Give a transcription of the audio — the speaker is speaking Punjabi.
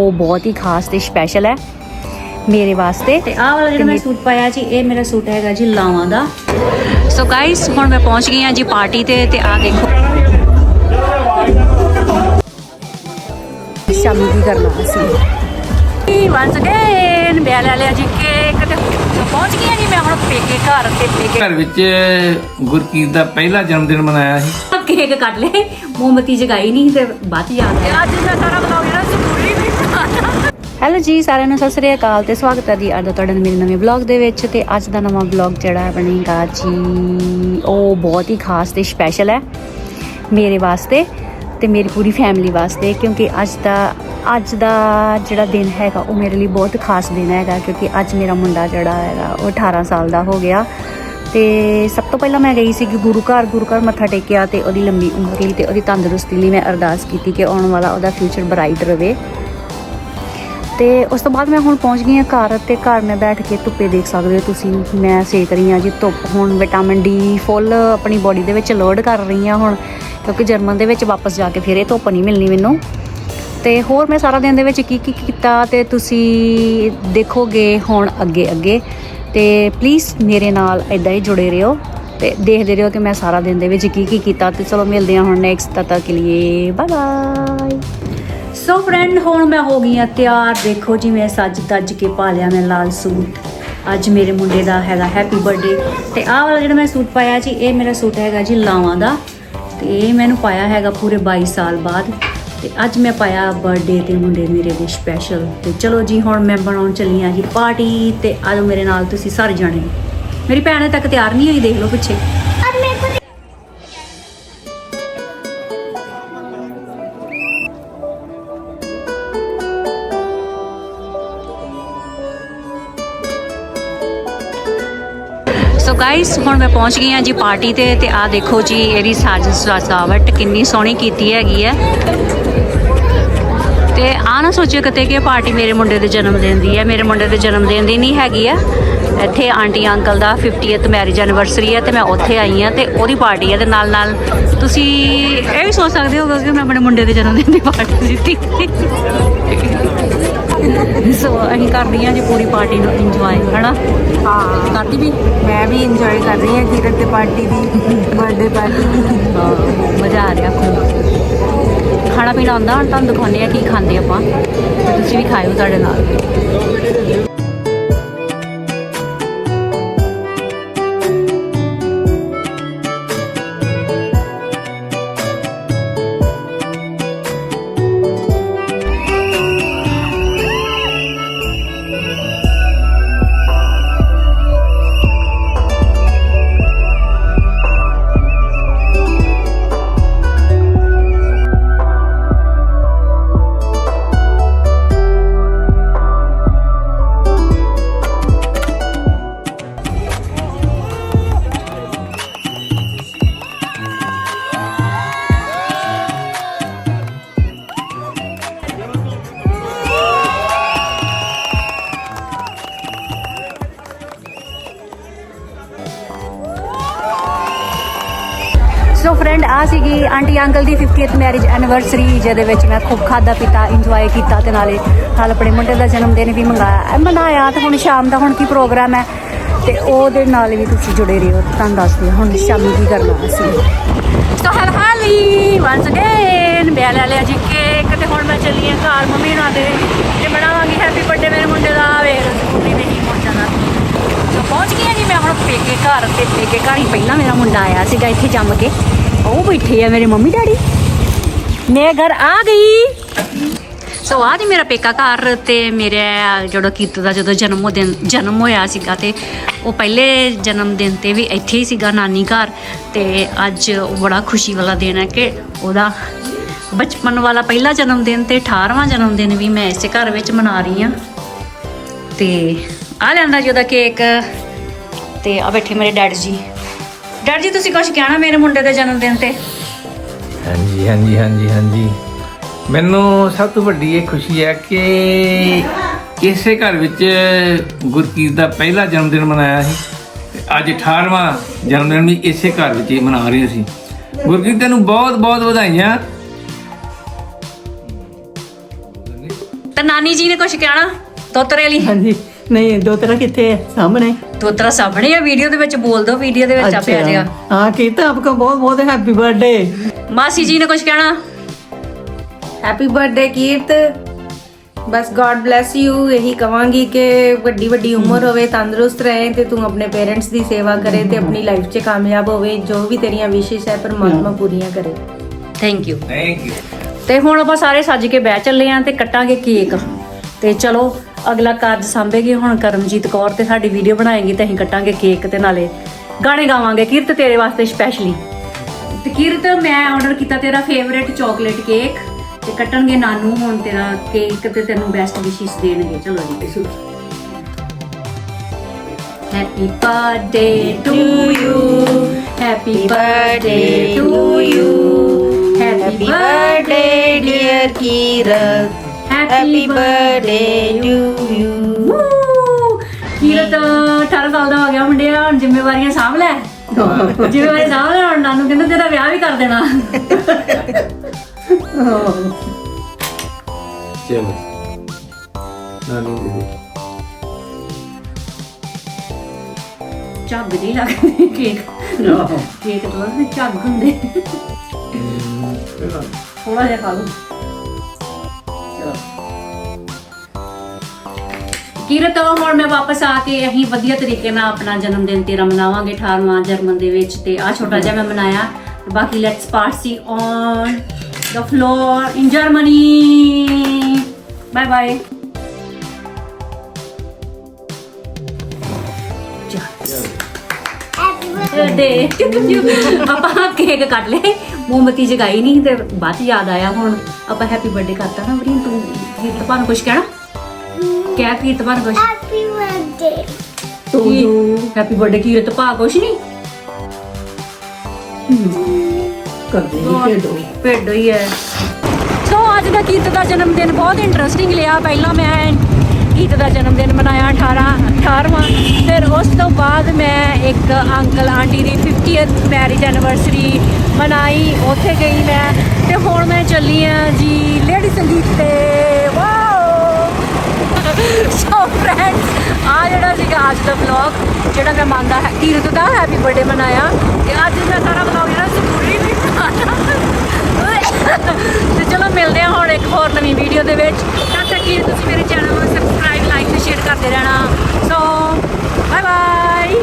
ਉਹ ਬਹੁਤ ਹੀ ਖਾਸ ਤੇ ਸਪੈਸ਼ਲ ਹੈ ਮੇਰੇ ਵਾਸਤੇ। ਤੇ ਆਹ ਵਾਲਾ ਜਿਹੜਾ ਮੈਂ ਸੂਟ ਪਾਇਆ ਜੀ ਇਹ ਮੇਰਾ ਸੂਟ ਹੈਗਾ ਜੀ ਲਾਵਾਂ ਦਾ। ਸੋ ਗਾਇਸ ਹੁਣ ਮੈਂ ਪਹੁੰਚ ਗਈ ਹਾਂ ਜੀ ਪਾਰਟੀ ਤੇ ਤੇ ਆ ਦੇਖੋ। ਸ਼ਾਮੀ ਕੀ ਕਰਨਾ ਅਸੀਂ? ਵਾਂਸ ਅਗੇਨ ਬਿਆਲ ਵਾਲਿਆ ਜੀ ਕੇਕ ਤੇ ਪਹੁੰਚ ਗਈ ਹਾਂ ਜੀ ਮੈਂ ਹੁਣ ਪੇਕੇ ਘਰ ਤੇ ਪੇਕੇ ਘਰ ਵਿੱਚ ਗੁਰਕੀਤ ਦਾ ਪਹਿਲਾ ਜਨਮ ਦਿਨ ਮਨਾਇਆ ਸੀ। ਕੇਕ ਕੱਟ ਲਏ ਮੋਮਬਤੀ ਜਗਾਈ ਨਹੀਂ ਤੇ ਬਾਤ ਯਾਦ ਆ ਅੱਜ ਮੈਂ ਸਾਰਾ ਵੀ ਹੈਲੋ ਜੀ, ਸਾਰਿਆਂ ਨੂੰ ਸਤਿ ਸ੍ਰੀ ਅਕਾਲ ਤੇ ਸਵਾਗਤ ਹੈ ਜੀ ਅੱਜ ਦਾ ਤੁਹਾਡਾ ਮੇਰੇ ਨਵੇਂ ਬਲੌਗ ਦੇ ਵਿੱਚ ਤੇ ਅੱਜ ਦਾ ਨਵਾਂ ਬਲੌਗ ਜਿਹੜਾ ਬਣੇਗਾ ਜੀ, ਉਹ ਬਹੁਤ ਹੀ ਖਾਸ ਤੇ ਸਪੈਸ਼ਲ ਹੈ ਮੇਰੇ ਵਾਸਤੇ ਤੇ ਮੇਰੀ ਪੂਰੀ ਫੈਮਿਲੀ ਵਾਸਤੇ ਕਿਉਂਕਿ ਅੱਜ ਦਾ ਅੱਜ ਦਾ ਜਿਹੜਾ ਦਿਨ ਹੈਗਾ, ਉਹ ਮੇਰੇ ਲਈ ਬਹੁਤ ਖਾਸ ਦਿਨ ਹੈਗਾ ਕਿਉਂਕਿ ਅੱਜ ਮੇਰਾ ਮੁੰਡਾ ਜਿਹੜਾ ਹੈਗਾ, ਉਹ 18 ਸਾਲ ਦਾ ਹੋ ਗਿਆ ਤੇ ਸਭ ਤੋਂ ਪਹਿਲਾਂ ਮੈਂ ਗਈ ਸੀ ਕਿ ਗੁਰੂ ਘਰ ਗੁਰੂ ਘਰ ਮੱਥਾ ਟੇਕਿਆ ਤੇ ਉਹਦੀ ਲੰਬੀ ਉਮਰ ਲਈ ਤੇ ਉਹਦੀ ਤੰਦਰੁਸਤੀ ਲਈ ਮੈਂ ਅਰਦਾਸ ਕੀਤੀ ਕਿ ਆਉਣ ਵਾਲਾ ਉਹਦਾ ਫਿਊਚਰ ਬ੍ਰਾਈਟ ਰਵੇ। ਤੇ ਉਸ ਤੋਂ ਬਾਅਦ ਮੈਂ ਹੁਣ ਪਹੁੰਚ ਗਈ ਹਾਂ ਘਰ ਤੇ ਘਰ ਮੈਂ ਬੈਠ ਕੇ ਧੁੱਪੇ ਦੇਖ ਸਕਦੇ ਹੋ ਤੁਸੀਂ। ਮੈਂ ਸੇਕ ਰਹੀ ਹਾਂ ਜੀ ਧੁੱਪ। ਹੁਣ ਵਿਟਾਮਿਨ ਡੀ ਫੁੱਲ ਆਪਣੀ ਬੋਡੀ ਦੇ ਵਿੱਚ ਲੋਡ ਕਰ ਰਹੀ ਹਾਂ ਹੁਣ, ਕਿਉਂਕਿ ਜਰਮਨ ਦੇ ਵਿੱਚ ਵਾਪਸ ਜਾ ਕੇ ਫਿਰ ਇਹ ਧੁੱਪ ਨਹੀਂ ਮਿਲਣੀ ਮੈਨੂੰ। ਤੇ ਹੋਰ ਮੈਂ ਸਾਰਾ ਦਿਨ ਦੇ ਵਿੱਚ ਕੀ ਕੀ ਕੀਤਾ ਤੇ ਤੁਸੀਂ ਦੇਖੋਗੇ ਹੁਣ ਅੱਗੇ ਅੱਗੇ। ਤੇ ਪਲੀਜ਼ ਮੇਰੇ ਨਾਲ ਇਦਾਂ ਹੀ ਜੁੜੇ ਰਹੋ ਤੇ ਦੇਖਦੇ ਰਹੋ ਕਿ ਮੈਂ ਸਾਰਾ ਦਿਨ ਦੇ ਵਿੱਚ ਕੀ ਕੀ ਕੀਤਾ ਤੇ ਚਲੋ ਮਿਲਦੇ ਹਾਂ ਹੁਣ ਨੈਕਸਟ ਤੱਕ ਕੇ ਲਈ ਬਾਏ ਬਾਏ ਸੋ ਫਰੈਂਡ ਹੁਣ ਮੈਂ ਹੋ ਗਈ ਆ ਤਿਆਰ। ਦੇਖੋ ਜੀ, ਮੈਂ ਸੱਜ ਤੱਜ ਕੇ ਪਾ ਲਿਆ ਮੈਂ ਲਾਲ ਸੂਟ। ਅੱਜ ਮੇਰੇ ਮੁੰਡੇ ਦਾ ਹੈਗਾ ਹੈਪੀ ਬਰਥਡੇ ਤੇ ਆਹ ਵਾਲਾ ਜਿਹੜਾ ਮੈਂ ਸੂਟ ਪਾਇਆ ਜੀ, ਇਹ ਮੇਰਾ ਸੂਟ ਹੈਗਾ ਜੀ ਲਾਵਾਂ ਦਾ। ਤੇ ਇਹ ਮੈਨੂੰ ਪਾਇਆ ਹੈਗਾ ਪੂਰੇ 22 ਸਾਲ ਬਾਅਦ। ਤੇ ਅੱਜ ਮੈਂ ਪਾਇਆ ਬਰਥਡੇ ਤੇ ਮੁੰਡੇ ਮੇਰੇ ਦੇ ਸਪੈਸ਼ਲ ਤੇ ਚਲੋ ਜੀ, ਹੁਣ ਮੈਂ ਬਣਾਉਣ ਚੱਲੀ ਆ ਜੀ ਪਾਰਟੀ ਤੇ ਆਜੋ ਮੇਰੇ ਨਾਲ ਤੁਸੀਂ ਸਾਰੇ ਜਾਣੇ। ਮੇਰੀ ਭੈਣ ਤੱਕ ਤਿਆਰ ਨਹੀਂ ਹੋਈ, ਦੇਖ ਲਓ ਪਿੱਛੇ। ਸੋ ਗਾਇਸ ਹੁਣ ਮੈਂ ਪਹੁੰਚ ਗਈ ਹਾਂ ਜੀ ਪਾਰਟੀ ਤੇ ਤੇ ਆ ਦੇਖੋ ਜੀ, ਇਹਦੀ ਸਾਜ ਸਜਾਵਟ ਕਿੰਨੀ ਸੋਹਣੀ ਕੀਤੀ ਹੈਗੀ ਹੈ। ਤੇ ਆ ਨਾ ਸੋਚਿਆ ਕਿਤੇ ਕਿ ਪਾਰਟੀ ਮੇਰੇ ਮੁੰਡੇ ਦੇ ਜਨਮ ਦਿਨ ਦੀ ਹੈ। ਮੇਰੇ ਮੁੰਡੇ ਦੇ ਜਨਮ ਦਿਨ ਦੀ ਨਹੀਂ ਹੈਗੀ ਆ ਇੱਥੇ ਆਂਟੀ, ਅੰਕਲ ਦਾ 50th ਮੈਰਿਜ ਐਨੀਵਰਸਰੀ ਹੈ ਤੇ ਮੈਂ ਉੱਥੇ ਆਈ ਹਾਂ ਤੇ ਉਹਦੀ ਪਾਰਟੀ ਹੈ ਤੇ ਨਾਲ ਨਾਲ ਤੁਸੀਂ ਇਹ ਵੀ ਸੋਚ ਸਕਦੇ ਹੋ ਕਿ ਮੈਂ ਆਪਣੇ ਮੁੰਡੇ ਦੇ ਜਨਮ ਦਿਨ ਦੀ ਪਾਰਟੀ ਦਿੱਤੀ। ਸੋ ਅਸੀਂ ਕਰਦੀ ਹਾਂ ਜੀ ਪੂਰੀ ਪਾਰਟੀ ਨੂੰ ਇੰਜੋਏ ਹਨਾ? ਹਾਂ। ਕਰਦੀ ਵੀ? ਮੈਂ ਵੀ ਇੰਜੋਏ ਕਰ ਰਹੀ ਹਾਂ ਕੀਰਤ ਦੇ ਪਾਰਟੀ ਦੀ ਬਰਥਡੇ ਪਾਰਟੀ ਮਜ਼ਾ ਆ ਰਿਹਾ ਖੂਬ ਖਾਣਾ ਪੀਣਾ ਆਉਂਦਾ ਹੁਣ ਤੁਹਾਨੂੰ ਦਿਖਾਉਂਦੇ ਆ ਕੀ ਖਾਂਦੇ ਆਪਾਂ। ਤੇ ਤੁਸੀਂ ਵੀ ਖਾਇਓ ਸਾਡੇ ਨਾਲ। ਫਰੈਂਡ ਆ ਸੀਗੀ ਆਂਟੀ ਅੰਕਲ ਦੀ 50th ਮੈਰਿਜ ਐਨੀਵਰਸਰੀ ਜਿਹਦੇ ਵਿੱਚ ਮੈਂ ਖੂਬ ਖਾਦਾ ਪੀਤਾ ਇੰਜੋਏ ਕੀਤਾ ਤੇ ਨਾਲੇ ਨਾਲ ਆਪਣੇ ਮੁੰਡੇ ਦਾ ਜਨਮ ਦਿਨ ਵੀ ਮੰਗਾਇਆ। ਮਨਾਇਆ ਤੇ ਹੁਣ ਸ਼ਾਮ ਦਾ ਹੁਣ ਕੀ ਪ੍ਰੋਗਰਾਮ ਹੈ? ਤੇ ਉਹਦੇ ਨਾਲ ਵੀ ਤੁਸੀਂ ਜੁੜੇ ਰਹੋ। ਤੁਹਾਨੂੰ ਦੱਸਦੇ ਹੁਣ ਸ਼ਾਮੀ ਕੀ ਕਰਨਾ ਅਸੀਂ? ਸੋ ਹਲ ਹਾਲੀ ਵਾਂਸ ਅਗੇਨ ਬਿਆਲ ਵਾਲਿਆ ਜੀ ਕੇਕ ਤੇ ਹੁਣ ਮੈਂ ਚੱਲੀ ਹਾਂ ਘਰ ਮੰਮੀ ਨਾਲ ਦੇ ਤੇ ਬਣਾਵਾਂਗੀ ਹੈਪੀ ਬਰਥਡੇ ਮੇਰੇ ਮੁੰਡੇ ਦਾ। ਵੇਖ ਸਕੂਲੀ ਨਹੀਂ ਪਹੁੰਚਣਾ ਸੋ ਪਹੁੰਚ ਗਈ ਜੀ, ਮੈਂ ਹੁਣ ਪੇਕੇ ਘਰ ਤੇ ਪੇਕੇ ਘਰ ਹੀ ਪਹਿਲਾਂ ਮੇਰਾ ਮੁੰਡਾ ਆਇਆ ਸੀਗਾ ਇੱਥੇ ਜੰਮ ਕੇ। ਉਹ ਬੈਠੇ ਆ ਮੇਰੇ ਮੰਮੀ ਡੈਡੀ। ਮੈਂ ਘਰ ਆ ਗਈ। ਸੋ ਆ ਜੀ ਮੇਰਾ ਪੇਕਾ ਘਰ ਤੇ ਮੇਰੇ ਜਿਹੜਾ ਕੀਤੂ ਦਾ ਜਦੋਂ ਜਨਮ ਦਿਨ, ਜਨਮ ਹੋਇਆ ਸੀਗਾ ਤੇ ਉਹ ਪਹਿਲੇ ਜਨਮ ਦਿਨ ਤੇ ਵੀ ਇੱਥੇ ਹੀ ਸੀਗਾ ਨਾਨੀ ਘਰ ਤੇ ਅੱਜ ਉਹ ਬੜਾ ਖੁਸ਼ੀ ਵਾਲਾ ਦਿਨ ਹੈ ਕਿ ਉਹਦਾ ਬਚਪਨ ਵਾਲਾ ਪਹਿਲਾ ਜਨਮ ਦਿਨ ਤੇ 18ਵਾਂ ਜਨਮ ਦਿਨ ਵੀ ਮੈਂ ਇਸੇ ਘਰ ਵਿੱਚ ਮਨਾ ਰਹੀ ਹਾਂ। ਤੇ ਆ ਲੈਂਦਾ ਜੀ ਉਹਦਾ ਕੇਕ। ਤੇ ਆ ਬੈਠੇ ਮੇਰੇ ਡੈਡ ਜੀ। ਡੈਡ ਜੀ ਤੁਸੀਂ ਕੁਝ ਕਹਿਣਾ ਮੇਰੇ ਮੁੰਡੇ ਦੇ ਜਨਮ ਦਿਨ ਤੇ? ਹਾਂਜੀ ਹਾਂਜੀ ਹਾਂਜੀ ਹਾਂਜੀ। ਮੈਨੂੰ ਸਭ ਤੋਂ ਵੱਡੀ ਇਹ ਖੁਸ਼ੀ ਹੈ ਕਿ ਇਸੇ ਘਰ ਵਿੱਚ ਗੁਰਕੀਤ ਦਾ ਪਹਿਲਾ ਜਨਮ ਦਿਨ ਮਨਾਇਆ ਸੀ ਤੇ ਅੱਜ 18ਵਾਂ ਜਨਮ ਦਿਨ ਵੀ ਇਸੇ ਘਰ ਵਿੱਚ ਹੀ ਮਨਾ ਰਹੇ ਸੀ ਗੁਰਕੀਤ ਤੈਨੂੰ ਬਹੁਤ ਬਹੁਤ ਵਧਾਈਆਂ। ਤੇ ਨਾਨੀ ਜੀ ਨੇ ਕੁਝ ਕਹਿਣਾ? ਤੋਤਰੇ ਲਈ। ਹਾਂਜੀ। ਨਹੀਂ ਦੋਤਰਾ ਕਿੱਥੇ ਹੈ? ਸਾਹਮਣੇ। ਤੋਤਰਾ ਸਾਹਮਣੇ ਆ ਵੀਡੀਓ ਦੇ ਵਿੱਚ ਬੋਲ ਦੋ ਵੀਡੀਓ ਦੇ ਵਿੱਚ ਆਪੇ ਆ ਜਾਏਗਾ। ਹਾਂ ਕੀਤਾ ਆਪਕਾ ਬਹੁਤ ਬਹੁਤ ਹੈਪੀ ਬਰਥਡੇ ਮਾਸੀ ਜੀ ਨੇ ਕੁਝ ਕਹਿਣਾ? Happy birthday Kirat. Bus god bless you ਇਹੀ ਕਵਾਂਗੀ ਕਿ ਵੱਡੀ ਵੱਡੀ ਉਮਰ ਹੋਵੇ ਤੰਦਰੁਸਤ ਰਹੇ ਤੇ ਤੂੰ ਆਪਣੇ ਪੇਰੈਂਟਸ ਦੀ ਸੇਵਾ ਕਰੇ ਤੇ ਆਪਣੀ ਲਾਈਫ 'ਚ ਕਾਮਯਾਬ ਹੋਵੇ। ਜੋ ਵੀ ਤੇਰੀਆਂ ਵਿਸ਼ੇਸ਼ ਹੈ ਪਰਮਾਤਮਾ ਪੂਰੀਆਂ ਕਰੇ। ਥੈਂਕ ਯੂ ਥੈਂਕ ਯੂ ਤੇ ਹੁਣ ਆਪਾਂ ਸਾਰੇ ਸੱਜ ਕੇ ਬਹਿ ਚੱਲੇ ਆਂ ਤੇ ਕੱਟਾਂਗੇ ਕੇਕ ਤੇ ਚਲੋ ਅਗਲਾ ਕਾਰਜ ਸੰਭੇਗੀ। ਹੁਣ ਕਰਮਜੀਤ ਕੌਰ ਤੇ ਸਾਡੀ ਵੀਡੀਓ ਬਣਾਏਗੀ ਤੇ ਅਸੀਂ ਕੱਟਾਂਗੇ ਕੇਕ ਤੇ ਨਾਲੇ ਗਾਣੇ ਗਾਵਾਂਗੇ। ਕੀਰਤ ਤੇਰੇ ਵਾਸਤੇ ਸਪੈਸ਼ਲੀ ਤੇ ਕੀਰਤ, ਮੈਂ ਆਰਡਰ ਕੀਤਾ ਤੇਰਾ ਫੇਵਰੇਟ ਚਾਕਲੇਟ ਕੇਕ ਤੇ ਕੱਟਣਗੇ ਨਾਨੂ ਹੁਣ ਤੇਰਾ ਕੇਕ ਤੇ ਤੈਨੂੰ ਬੈਸਟ ਵਿਸ਼ੇਸ ਦੇਣਗੇ। ਚਲੋ ਜੀ। Happy birthday to you happy birthday to you happy birthday dear Kirat happy birthday to you Kirat 18 ਸਾਲ ਦਾ ਹੋ ਗਿਆ ਮੁੰਡਿਆ ਹੁਣ ਜ਼ਿੰਮੇਵਾਰੀਆਂ ਸਾਂਭ ਲੈ। ਜ਼ਿੰਮੇਵਾਰੀ ਸਾਂਭ ਲੈ ਹੁਣ ਨਾਨੂ ਕਹਿੰਦਾ ਤੇਰਾ ਵਿਆਹ ਵੀ ਕਰ ਦੇਣਾ। ਚਲੋ। ਨਾਨੀ ਦੇ। ਝੱਗ ਜੀ ਲੱਗਦੀ ਕੇਕ। ਕੇਕ ਤੋਂ ਝੱਗ ਹੁੰਦੇ। ਥੋੜਾ ਜਿਹਾ ਖਾ ਲਓ। ਕੀਰਤ ਹੁਣ ਮੈਂ ਵਾਪਸ ਆ ਕੇ ਅਸੀਂ ਵਧੀਆ ਤਰੀਕੇ ਨਾਲ ਆਪਣਾ ਜਨਮ ਦਿਨ ਤੇਰਾ ਮਨਾਵਾਂਗੇ 18ਵਾਂ ਜਰਮਨ ਦੇ ਵਿੱਚ ਤੇ ਆ ਛੋਟਾ ਜਿਹਾ ਮੈਂ ਮਨਾਇਆ। ਬਾਕੀ let's party on the floor in Germany bye bye birthday ਆਪਾਂ ਕੇਕ ਕੱਟ ਲਏ। ਮੋਮਬਤੀ ਜਗਾਈ ਨਹੀਂ ਤੇ ਬਾਅਦ ਯਾਦ ਆਇਆ ਹੁਣ ਆਪਾਂ ਹੈਪੀ ਬਰਥਡੇ ਕਰਤਾ ਨਾ ਵਰੀਨ ਤੂੰ ਕੀਰਤ ਭਾਨ ਕੁਛ ਕਹਿਣਾ? ਕਹਿ ਕੀਰਤ ਭਾਨ ਕੁਛ। Happy birthday to you happy birthday Kirat ਭਾ ਕੁਛ ਨਹੀਂ ਕਰਦੇ ਨਹੀਂ ਖੇਡੋ ਭੇਡੋ। ਹੀ ਹੈ। ਸੋ ਅੱਜ ਦਾ ਕੀਰਤ ਜਨਮ ਦਿਨ ਬਹੁਤ ਇੰਟਰਸਟਿੰਗ ਲਿਆ। ਪਹਿਲਾਂ ਮੈਂ ਕੀਰਤ ਦਾ ਜਨਮ ਦਿਨ ਮਨਾਇਆ 18 18ਵਾਂ ਫਿਰ ਉਸ ਤੋਂ ਬਾਅਦ ਮੈਂ ਇੱਕ ਅੰਕਲ ਆਂਟੀ ਦੀ 50th ਮੈਰਿਜ ਐਨੀਵਰਸਰੀ ਮਨਾਈ। ਉੱਥੇ ਗਈ ਮੈਂ। ਤੇ ਹੁਣ ਮੈਂ ਚੱਲੀ ਆ ਜੀ ਲੇਡੀ ਸੰਗੀਤ ਤੇ। ਵਾਹ! ਸੋ ਫਰੈਂਡਸ ਆ ਜਿਹੜਾ ਸੀਗਾ ਅੱਜ ਦਾ ਵਲੌਗ ਜਿਹੜਾ ਮੈਂ ਮੰਨਦਾ ਹੈ ਕੀਰਤ ਦਾ ਹੈਪੀ ਬਰਥਡੇ ਮਨਾਇਆ, ਤੇ ਅੱਜ ਮੈਂ ਸਾਰਾ ਵਲੌਗ ਜਿਹੜਾ ਸਕੂਲੀ ਵੀ ਬਣਾਇਆ ਤੇ ਚਲੋ ਮਿਲਦੇ ਹਾਂ ਹੁਣ ਇੱਕ ਹੋਰ ਨਵੀਂ ਵੀਡੀਓ ਦੇ ਵਿੱਚ। ਤਾਂ ਤੱਕ ਕਿ ਤੁਸੀਂ ਮੇਰੇ ਚੈਨਲ ਨੂੰ ਸਬਸਕ੍ਰਾਈਬ ਲਾਈਕ ਤੇ ਸ਼ੇਅਰ ਕਰਦੇ ਰਹਿਣਾ। So bye bye